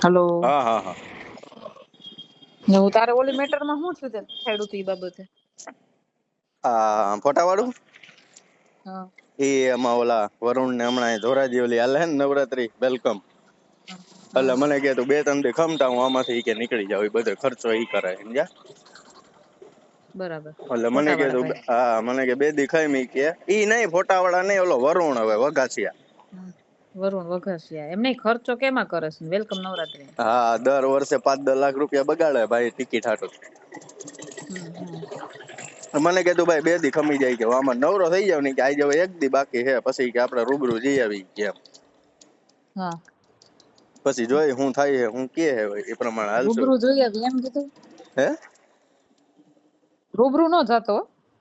Hello. હા હા હા. ને હું તારે ઓલી મેટરમાં શું થયું તે છેડું ઈ બાબતે? આ ફોટા વાળું હા. એ એમાં ઓલા વરુણ ને હમણાં ધોરાજી ઓલી હાલે ને નવરાત્રી વેલકમ. એટલે મને કે તું બે ત્રણ દી ખમતા હું આમાંથી ઈ કે નીકળી જાવ એ બધો ખર્ચો ઈ કરે સમજ્યા? બરાબર. એટલે મને કે તું હા મને કે બે દી ખાઈ મી કે ઈ નહીં ફોટા વાળા નહીં ઓલો વરુણ હવે વઘાસિયા. ભાઈ વરુણ વઘાસિયા. એમને ખર્ચો કેમાં કરે છે? વેલકમ નવરાત્રી. હા દર વર્ષે પાંચ દસ લાખ રૂપિયા બગાડે ભાઈ ટિકિટ હાટું. મને કીધું ભાઈ બે દી ખમી જાય કે આમાં નવરો થઈ જાવ ને કે આજે હવે એક દી બાકી છે પછી કે આપણે રૂબરૂ જઈ આવી કે હા. પછી જોઈ હું થાય છે હું કે હે એ પ્રમાણે હાલશું. રૂબરૂ જોઈ આવી એમ કીધું? હે? રૂબરૂ નો જાતો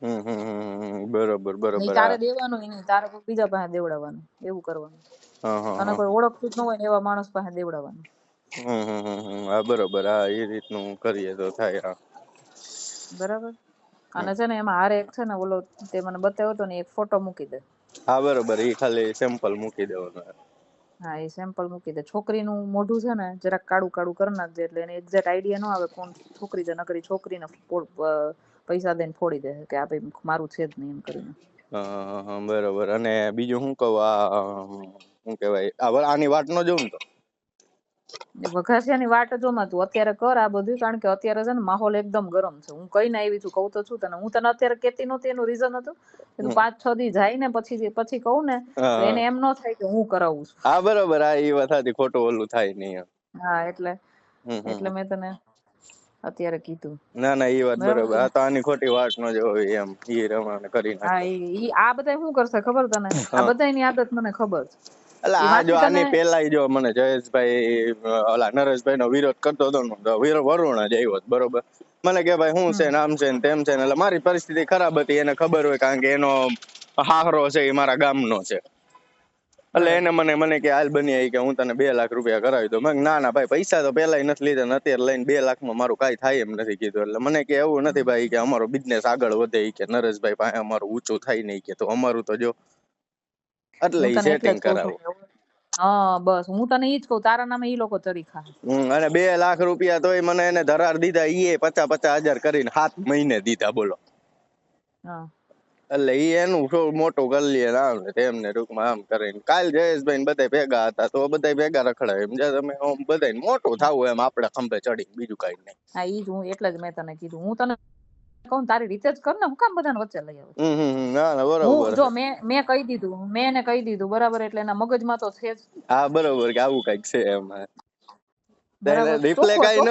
હમ હમ. બરોબર બરોબર. તારે દેવાનું નહીં તારે કોઈ બીજા પાસે દેવડાવવાનું એવું કરવાનું. હા હા કોઈ ઓળખતું જ ન હોય ને એવા માણસ પાસે દેવડાવવાનું. હમ હમ હમ હમ. હા બરોબર. હા એ રીતનું કરીએ તો થાય હા. બરાબર? અને છે ને એમાં હારે એક છે ને ઓલો તે મને બતાવ્યો હતો ને એક ફોટો મૂકી દે. હા બરોબર. એ ખાલી સેમ્પલ મૂકી દેવાનું હા, એ સેમ્પલ મૂકી દે. છોકરીનું મોઢું છે ને, જરાક કાળું કાળું કરી નાખજે એટલે એને એક્ઝેક્ટ આઈડિયા ન આવે કોણ છોકરી છે. નકરી છોકરીને પૈસા દઈને ફોડી દે કે આ ભાઈ મારું છે જ નહીં એમ કરીને. હા હા હા, બરોબર. અને બીજું શું કહું, આ શું કહેવાય? આની વાત ન જોઉં તો? વઘાસિયાની વાટ જોમાં તું અત્યારે કર આ બધું કારણ કે અત્યારે છે ને માહોલ એકદમ ગરમ છે. હું કઈને આવી છું કઉ તો છું તને. હું તને અત્યારે કેતી નતી એનું રીઝન હતું. તું પાંચ છ દી જાય ને પછી પછી કહું ને એને એમ ન થાય કે હું કરાવું છું. હા બરોબર. આ એ વાત હતી ખોટું ઓલું થાય નહીં હા એટલે એટલે મેં તને અત્યારે કીધું. ના ના એ વાત બરાબર. આ તો આની ખોટી વાત નો જોવી એમ. ઈ રમાણે કરી હા નાખે. ઈ ઈ આ બધા શું કરશે ખબર તને? આ. બધાની આદત મને ખબર છે. એટલે આ જો આની પેલા જો મને જયેશભાઈ ઓલા નરેશભાઈ નો વિરોધ કરતો હતો વીર વરુણ જ આવ્યો બરોબર? મને કે ભાઈ શું છે નામ છે ને તેમ છે ને એટલે મારી પરિસ્થિતિ ખરાબ હતી એને ખબર હોય કારણ કે એનો હાહરો છે એ મારા ગામનો છે. એટલે એને મને મને કે હાલ બની આવી કે હું તને બે લાખ રૂપિયા કરાવી દઉં. મેં ના ના ભાઈ પૈસા તો પેલા નથી લીધા અત્યારે લઈને બે લાખમાં મારું કાંઈ થાય એમ નથી કીધું. એટલે મને કે એવું નથી ભાઈ કે અમારો બિઝનેસ આગળ વધે કે નરેશભાઈ પાસે અમારું ઊંચું થાય નહીં કે તો અમારું તો જો એટલે સેટિંગ જ કરાવું. હા બસ. હું તને ઈ જ કહું તારા નામે ઈ લોકો તરીખા અને બે લાખ રૂપિયા તોય મને એને ધરાર દીધા ઈ પચાસ પચાસ હજાર કરીને સાત મહિને દીધા બોલો. હા. એટલે ઈ એનું થોડું મોટું કરી લે આમ ને તેમ ટૂંકમાં આમ કરીને. કાલ જયેશભાઈ ને બધા ભેગા હતા તો બધા ભેગા રખડાય એમ. જ્યાં તમે આમ બધા મોટું થાવું એમ આપણે ખંભે ચડી બીજું કઈ નહીં. હા ઈ જ હું એટલે જ મેં તને કીધું. હું તને કહું તારી રીતે કર ને હું કામ બધાને વચ્ચે લઈ આવું ના ના હું જો મેં મેં કહી દીધું મેં એને કહી દીધું બરાબર એટલે એના મગજમાં તો છે જ. હા બરાબર કે આવું કંઈક છે એમ. રિપ્લે કઈ ન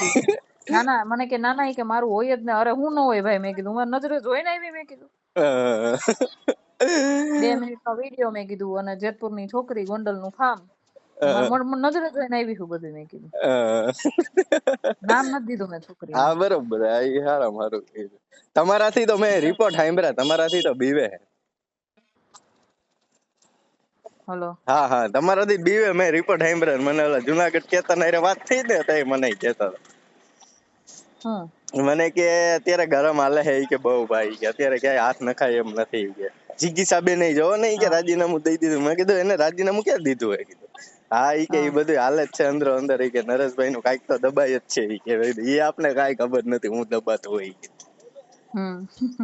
દીધી. ના ના મને કે ના ના કે મારું હોય જ ને અરે હું ન હોય ભાઈ મેં કીધું મારી નજરે જોઈને આવી મેં કીધું. બે મિનિટ વીડિયો મેં કીધું અને જેતપુરની છોકરી ગોંડલનું ફાર્મ. નજરે જોઈને આવી છું બધું મેં કીધું. નામ નથી દીધું મેં છોકરી હા બરોબર. હા ઈ હારું તમારાથી તો મેં રિપોર્ટ સાંભળ્યા તમારાથી તો બીવે. હલો. હા હા તમારાથી બીવે મેં રિપોર્ટ સાંભળ્યા મને ઓલા જુનાગઢ કેતા હારે વાત થઈ ને તઈ મને કેતા હતા. મને કે અત્યારે ગરમ હાલે હે. કે બહુ ભાઈ. કે અત્યારે ક્યાંય હાથ નખાય એમ નથી. કે જીગી સાબે નહીં જોવો ને. કે રાજીનામું દઈ દીધું. મેં કીધું એને રાજીનામું ક્યાં દીધું? હોય કીધું. હા ઈ કે ઈ બધું હાલે જ છે અંદરો અંદર. ઈ કે નરેશભાઈ નું કાઈક તો દબાય જ છે ઈ કે ઈ આપને કાઈ ખબર નથી હું દબાતો હોય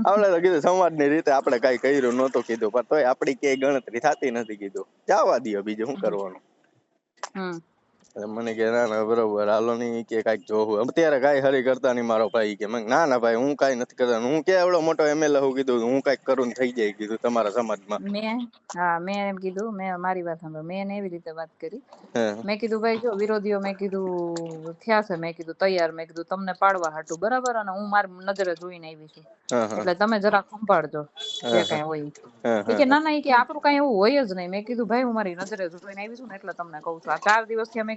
આપણે તો કીધું સમાજની રીતે આપણે કઈ કર્યું નહોતું કીધું પણ તોય આપડી ક્યાંય ગણતરી થતી નથી કીધું. જવા દ્યો બીજું શું કરવાનું? મને કે ના ના બરોબર હાલો નહીં કે કાંઈક જોવું. અત્યારે કાંઈ હરી કરતા નહીં મારો ભાઈ કે મેં ના ના ભાઈ હું કાંઈ નથી કરતા. હું કે એવડો મોટો એમએલએ હું કીધું હું કાંઈક કરું થઈ જાય કીધું તમારા સમાજમાં. મેં હા મેં એમ કીધું મેં મારી વાત સાંભળો મેં એને એવી રીતે વાત કરી. મેં કીધું ભાઈ જો વિરોધીઓ મેં કીધું થયા છે મેં કીધું તૈયાર મેં કીધું તમને પાડવા હાટું બરાબર? અને હું મારી નજરે જોઈને આવી છું. એટલે તમે જરા સંભાળજો જે કઈ હોય કે ના ના કે આપણું કઈ એવું હોય જ નહીં. મેં કીધું ભાઈ હું મારી નજરે જોઈને આવી છું ને એટલે તમને કહું છું. આ ચાર દિવસથી મેં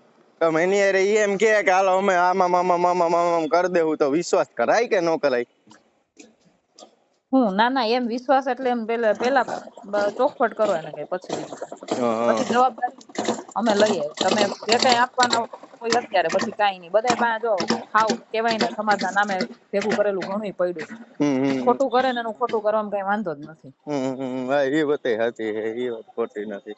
તમે એની હારે ઈ એમ કે કે હાલો અમે આમાં મામા મામા મામા કરી દેવું તો વિશ્વાસ કરાય કે ન કરાય? હું? ના ના એમ વિશ્વાસ એટલે એમ પેલા પેલા ચોખવટ કરો એને કે પછી કાંઈ. પછી જવાબદારી અમે લઈએ. તમે જે કઈ આપવાના હોય અત્યારે પછી કાઈ નહીં. બધા પાસે જો હાવ કેવાય ને સમાજના નામે ભેગું કરેલું ઘણું પડ્યું ખોટું કરે ને એનું ખોટું કરવામાં કઈ વાંધો જ નથી. એ વાત સાચી એ વાત ખોટી નથી.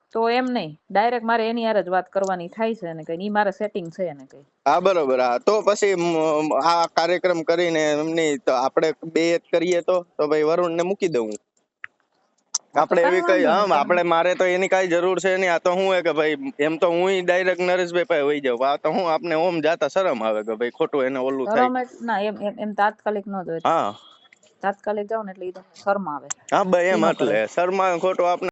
તો એમ નહીં. ડાયરેક્ટ મારે એની હારે જ વાત કરવાની થાય છે ને કઈ. મારે સેટિંગ છે ને કઈ. હા બરોબર. હા તો પછી આ કાર્યક્રમ કરીને એમની તો આપણે બે જ કરીએ તો તો ભાઈ વરુણ ને મૂકી દઉં. આપણે એવી કઈ હમ આપણે મારે તો એની કઈ જરૂર છે નહીં. આ તો હું કે ભાઈ એમ તો હું ડાયરેક્ટ નરેશભાઈ પાસે વહી જાઉં. આ તો હું આપને ઓમ જાતા શરમ આવે કે ભાઈ ખોટું એને ઓલું થાય. શરમ ના એમ એમ એમ તાત્કાલિક ન જોઈએ હા. તાત્કાલિક જાવ ને એટલે તમને શરમ આવે. હા ભાઈ એમ એટલે. શર્મા ખોટું આપને